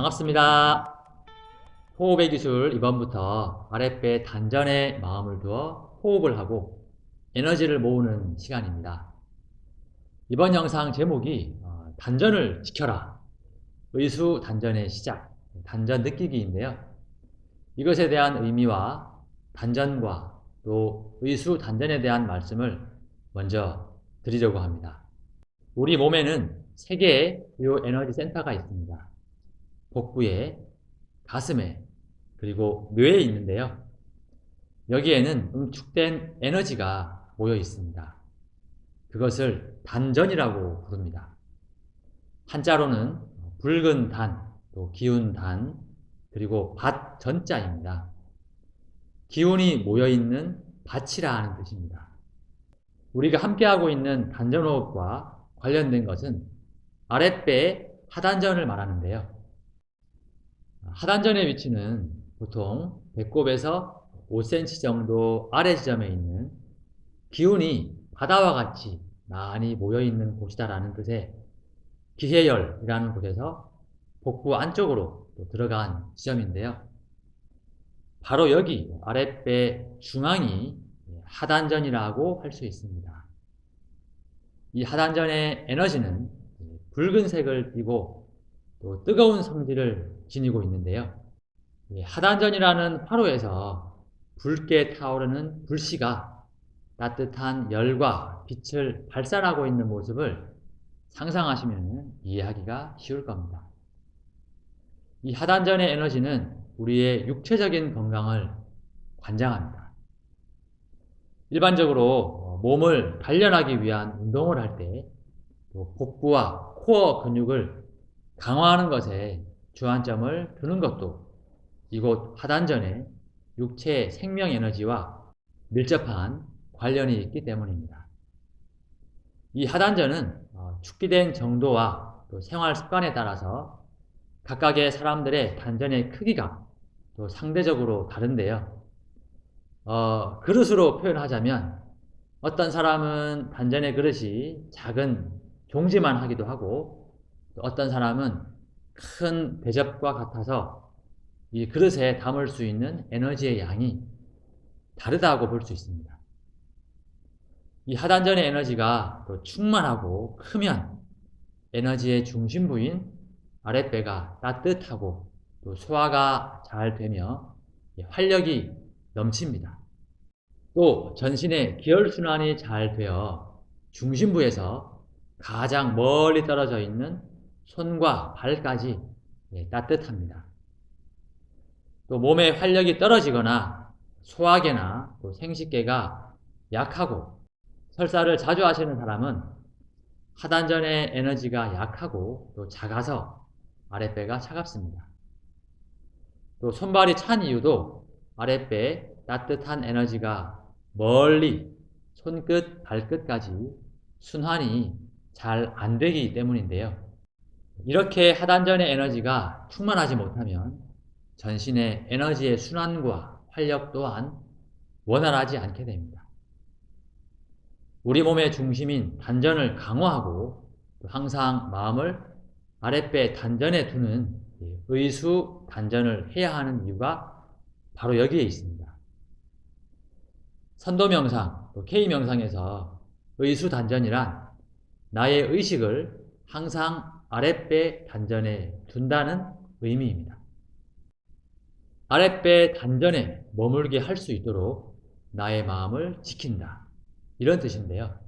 반갑습니다. 호흡의 기술 이번부터 아랫배 단전에 마음을 두어 호흡을 하고 에너지를 모으는 시간입니다. 이번 영상 제목이 어, 단전을 지켜라. 의수 단전의 시작, 단전 느끼기인데요. 이것에 대한 의미와 단전과 또 의수 단전에 대한 말씀을 먼저 드리려고 합니다. 우리 몸에는 세 개의 주요 에너지 센터가 있습니다. 복부에, 가슴에, 그리고 뇌에 있는데요. 여기에는 응축된 에너지가 모여 있습니다. 그것을 단전이라고 부릅니다. 한자로는 붉은 단, 또 기운 단, 그리고 밭 전자입니다. 기운이 모여 있는 밭이라 하는 뜻입니다. 우리가 함께하고 있는 단전호흡과 관련된 것은 아랫배의 하단전을 말하는데요. 하단전의 위치는 보통 배꼽에서 5cm 정도 아래 지점에 있는 기운이 바다와 같이 많이 모여 있는 곳이다라는 뜻의 기해열이라는 곳에서 복부 안쪽으로 들어간 지점인데요. 바로 여기 아랫배 중앙이 하단전이라고 할 수 있습니다. 이 하단전의 에너지는 붉은색을 띠고 또 뜨거운 성질을 지니고 있는데요. 하단전이라는 화로에서 붉게 타오르는 불씨가 따뜻한 열과 빛을 발산하고 있는 모습을 상상하시면 이해하기가 쉬울 겁니다. 이 하단전의 에너지는 우리의 육체적인 건강을 관장합니다. 일반적으로 몸을 단련하기 위한 운동을 할 때 복부와 코어 근육을 강화하는 것에 주안점을 두는 것도 이곳 하단전의 육체 생명 에너지와 밀접한 관련이 있기 때문입니다. 이 하단전은 어, 축기된 정도와 생활 습관에 따라서 각각의 사람들의 단전의 크기가 또 상대적으로 다른데요. 어, 그릇으로 표현하자면 어떤 사람은 단전의 그릇이 작은 종지만 하기도 하고 어떤 사람은 큰 대접과 같아서 이 그릇에 담을 수 있는 에너지의 양이 다르다고 볼 수 있습니다. 이 하단전의 에너지가 또 충만하고 크면 에너지의 중심부인 아랫배가 따뜻하고 또 소화가 잘 되며 활력이 넘칩니다. 또 전신의 기혈순환이 잘 되어 중심부에서 가장 멀리 떨어져 있는 손과 발까지 따뜻합니다. 또 몸의 활력이 떨어지거나 소화계나 또 생식계가 약하고 설사를 자주 하시는 사람은 하단전의 에너지가 약하고 또 작아서 아랫배가 차갑습니다. 또 손발이 찬 이유도 아랫배에 따뜻한 에너지가 멀리 손끝, 발끝까지 순환이 잘 안 되기 때문인데요. 이렇게 하단전의 에너지가 충만하지 못하면 전신의 에너지의 순환과 활력 또한 원활하지 않게 됩니다. 우리 몸의 중심인 단전을 강화하고 항상 마음을 아랫배 단전에 두는 의수 단전을 해야 하는 이유가 바로 여기에 있습니다. 선도명상, K명상에서 의수 단전이란 나의 의식을 항상 아랫배 단전에 둔다는 의미입니다. 아랫배 단전에 머물게 할 수 있도록 나의 마음을 지킨다. 이런 뜻인데요.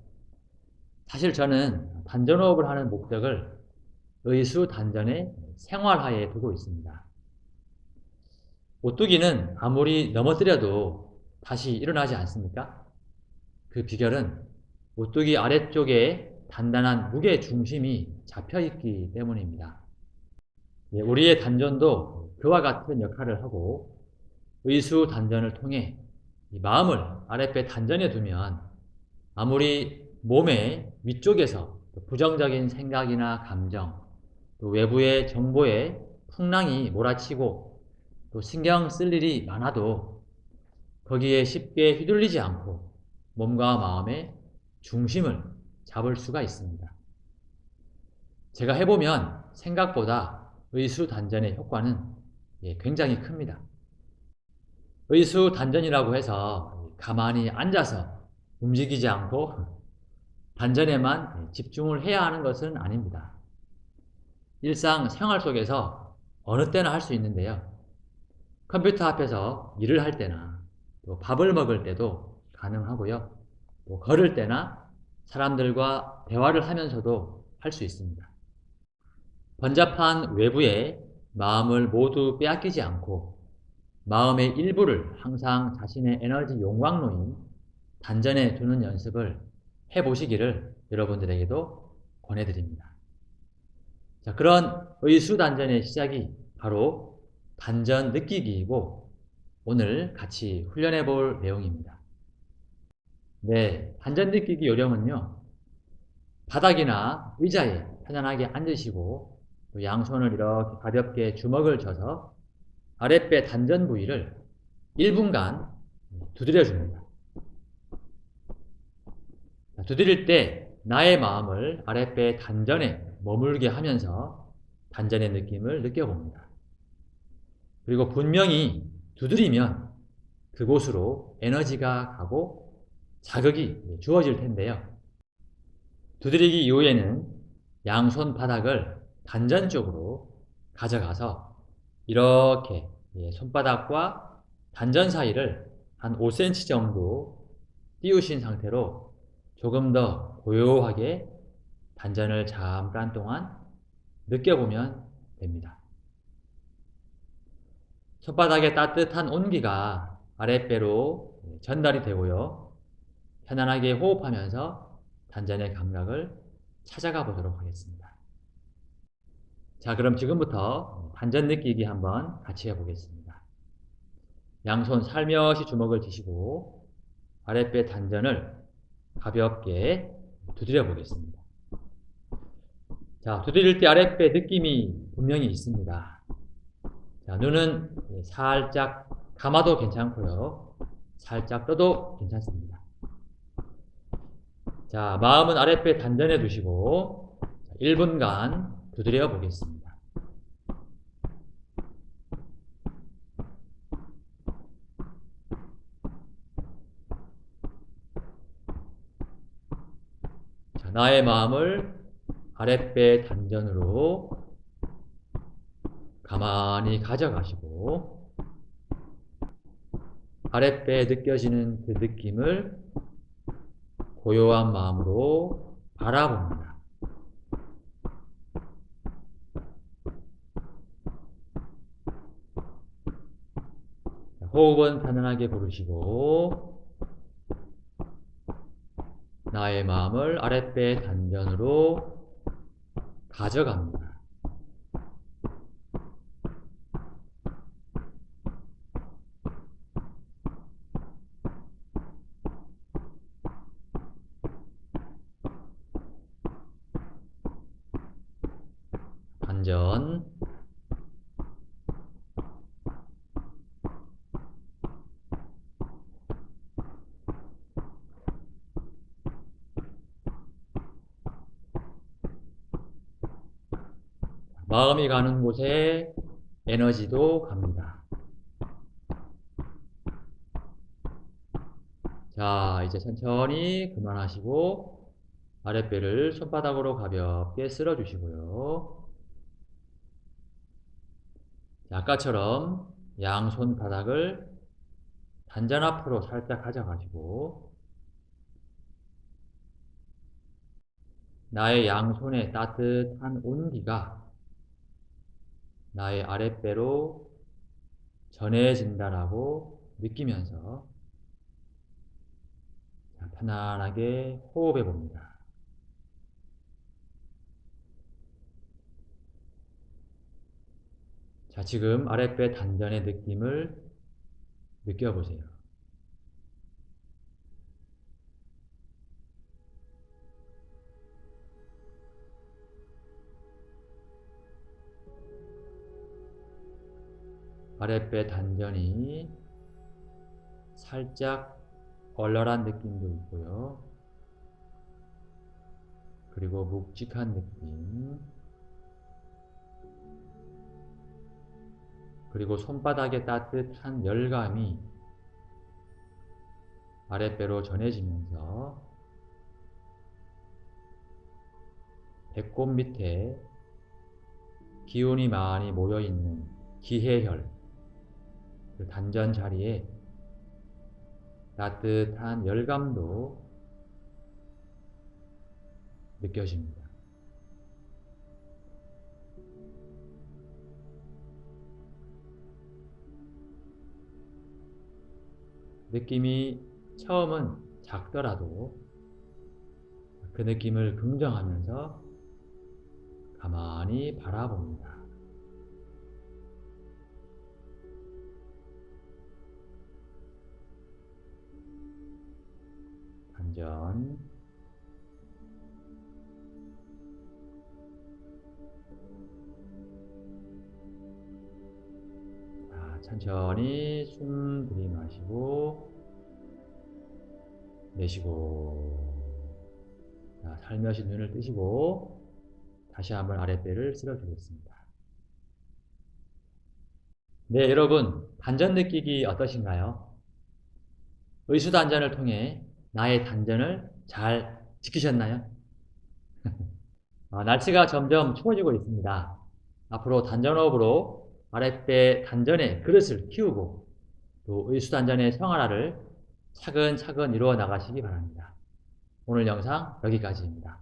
사실 저는 단전호흡을 하는 목적을 의수 단전의 생활하에 두고 있습니다. 오뚜기는 아무리 넘어뜨려도 다시 일어나지 않습니까? 그 비결은 오뚜기 아래쪽에 단단한 무게 중심이 잡혀 있기 때문입니다. 예, 우리의 단전도 그와 같은 역할을 하고 의수 단전을 통해 마음을 아랫배 단전에 두면 아무리 몸의 위쪽에서 부정적인 생각이나 감정, 또 외부의 정보에 풍랑이 몰아치고 또 신경 쓸 일이 많아도 거기에 쉽게 휘둘리지 않고 몸과 마음의 중심을 잡을 수가 있습니다. 제가 해보면 생각보다 의수 단전의 효과는 예, 굉장히 큽니다. 의수 단전이라고 해서 가만히 앉아서 움직이지 않고 단전에만 집중을 해야 하는 것은 아닙니다. 일상 생활 속에서 어느 때나 할 수 있는데요. 컴퓨터 앞에서 일을 할 때나 또 밥을 먹을 때도 가능하고요. 또 걸을 때나 사람들과 대화를 하면서도 할 수 있습니다. 번잡한 외부에 마음을 모두 빼앗기지 않고 마음의 일부를 항상 자신의 에너지 용광로인 단전에 두는 연습을 해보시기를 여러분들에게도 권해드립니다. 자, 그런 의수 단전의 시작이 바로 단전 느끼기이고 오늘 같이 훈련해 볼 내용입니다. 네, 단전 느끼기 요령은요. 바닥이나 의자에 편안하게 앉으시고 양손을 이렇게 가볍게 주먹을 져서 아랫배 단전 부위를 1분간 두드려 줍니다. 두드릴 때 나의 마음을 아랫배 단전에 머물게 하면서 단전의 느낌을 느껴봅니다. 그리고 분명히 두드리면 그곳으로 에너지가 가고 자극이 주어질 텐데요. 두드리기 이후에는 양손 바닥을 단전 쪽으로 가져가서 이렇게 예, 손바닥과 단전 사이를 한 5cm 정도 띄우신 상태로 조금 더 고요하게 단전을 잠깐 동안 느껴보면 됩니다. 손바닥의 따뜻한 온기가 아랫배로 전달이 되고요. 편안하게 호흡하면서 단전의 감각을 찾아가 보도록 하겠습니다. 자, 그럼 지금부터 단전 느끼기 한번 같이 해보겠습니다. 양손 살며시 주먹을 쥐시고 아랫배 단전을 가볍게 두드려 보겠습니다. 자, 두드릴 때 아랫배 느낌이 분명히 있습니다. 자, 눈은 살짝 감아도 괜찮고요. 살짝 떠도 괜찮습니다. 자, 마음은 아랫배 단전에 두시고 1분간 두드려 보겠습니다. 자, 나의 마음을 아랫배 단전으로 가만히 가져가시고 아랫배에 느껴지는 그 느낌을 고요한 마음으로 바라봅니다. 호흡은 편안하게 부르시고 나의 마음을 아랫배 단전으로 가져갑니다. 마음이 가는 곳에 에너지도 갑니다. 자, 이제 천천히 그만하시고 아랫배를 손바닥으로 가볍게 쓸어 주시고요. 아까처럼 양손 바닥을 단전 앞으로 살짝 가져가시고 나의 양손의 따뜻한 온기가 나의 아랫배로 전해진다라고 느끼면서 편안하게 호흡해 봅니다. 자, 지금 아랫배 단전의 느낌을 느껴보세요. 아랫배 단전이 살짝 얼얼한 느낌도 있고요. 그리고 묵직한 느낌. 그리고 손바닥의 따뜻한 열감이 아랫배로 전해지면서 배꼽 밑에 기운이 많이 모여있는 기해혈, 그 단전 자리에 따뜻한 열감도 느껴집니다. 느낌이 처음은 작더라도 그 느낌을 긍정하면서 가만히 바라봅니다. 단전 자, 천천히 숨 들이마시고 내쉬고 자, 살며시 눈을 뜨시고 다시 한번 아랫배를 쓸어주겠습니다. 네, 여러분 단전 느끼기 어떠신가요? 의수 단전을 통해 나의 단전을 잘 지키셨나요? 아, 날씨가 점점 추워지고 있습니다. 앞으로 단전호흡으로 아랫배 단전의 그릇을 키우고 또 의수 단전의 생활화를 차근차근 이루어 나가시기 바랍니다. 오늘 영상 여기까지입니다.